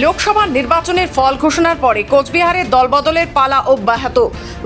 লোকসভা নির্বাচনের ফল ঘোষণার পরে কোচবিহারে দলবদলের পালা অব্যাহত।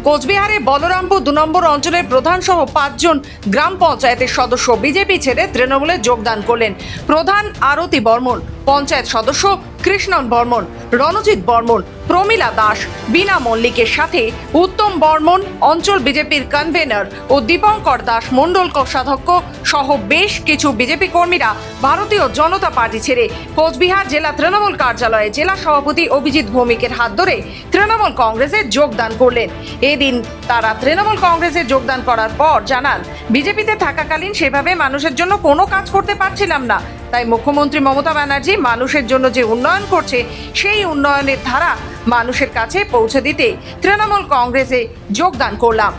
কোচবিহারে বলরামপুর দু নম্বর অঞ্চলের প্রধান সহ পাঁচজন গ্রাম পঞ্চায়েতের সদস্য বিজেপি ছেড়ে তৃণমূলে যোগদান করলেন প্রধান আরতি বর্মন। পঞ্চায়েত সদস্য কৃষ্ণন বর্মন, রণজিৎ বর্মন, প্রমীলা দাস, বীণা মল্লিকের সাথে উত্তম বর্মন, অঞ্চল বিজেপির কনভেনর ও দীপঙ্কর দাস মণ্ডল কোষাধ্যক্ষ সহ বেশ কিছু বিজেপি কর্মীরা ভারতীয় জনতা পার্টি ছেড়ে কোচবিহার জেলা তৃণমূল কার্যালয়ে জেলা সভাপতি অভিজিৎ ভৌমিকের হাত ধরে তৃণমূল কংগ্রেসে যোগদান করলেন। এদিন তারা তৃণমূল কংগ্রেসে যোগদান করার পর জানান, বিজেপিতে থাকাকালীন সেভাবে মানুষের জন্য কোনো কাজ করতে পারছিলাম না। তাই মুখ্যমন্ত্রী মমতা ব্যানার্জি মানুষের জন্য যে উন্নয়ন করছে সেই উন্নয়নের ধারা মানুষের কাছে পৌঁছে দিতে তৃণমূল কংগ্রেসে যোগদান করলাম।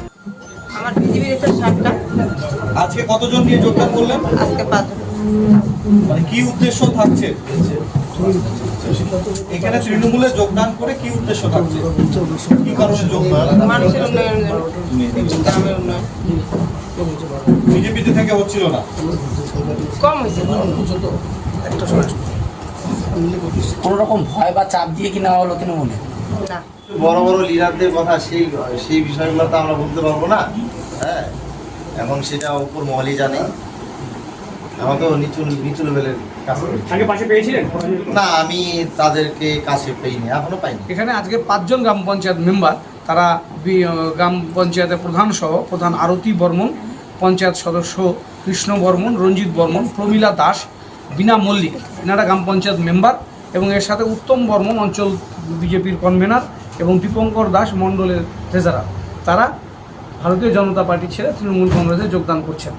আমার বিজেপির হচ্ছে সাতটা। আজকে কতজন নিয়ে যোগদান করলেন? আজকে পাঁচ মানে কি উদ্দেশ্য থাকছে? এখানে তৃণমূলে যোগদান করে কি উদ্দেশ্য থাকছে? কি কারণে যোগদান? মানুষের উন্নয়নের জন্য। গ্রামের উন্নয়ন। বিজেপিতে থেকে হচ্ছিল না। কম হয়েছে কোনো রকম ভয় বা চাপ দিয়ে কি নেওয়া হলো তৃণমূলে? না। বড় বড় লিডারদের কথা সেই সেই বিষয়গুলো তো আমরা বলতে পারব না। হ্যাঁ? এখন সেটা উপর মহলই জানে। আমরা তো নিচু নিচু লেভেলের কাছে পাশে পেয়েছিলেন? না আমি তাদেরকে কাছে পাইনি এখনও পাইনি। এখানে আজকে পাঁচজন গ্রাম পঞ্চায়েত মেম্বার তারা গ্রাম পঞ্চায়েতের প্রধান সহ প্রধান আরতি বর্মন পঞ্চায়েত সদস্য কৃষ্ণ বর্মন, রঞ্জিত বর্মন, প্রমীলা দাস, বিনা মল্লিক। এনারা গ্রাম পঞ্চায়েত মেম্বার এবং এর সাথে উত্তম বর্মন অঞ্চল বিজেপির কনভেনার এবং দীপঙ্কর দাস মণ্ডলের ট্রেজারার তারা ভারতীয় জনতা পার্টি ছেড়ে তৃণমূল কংগ্রেসে যোগদান করছেন।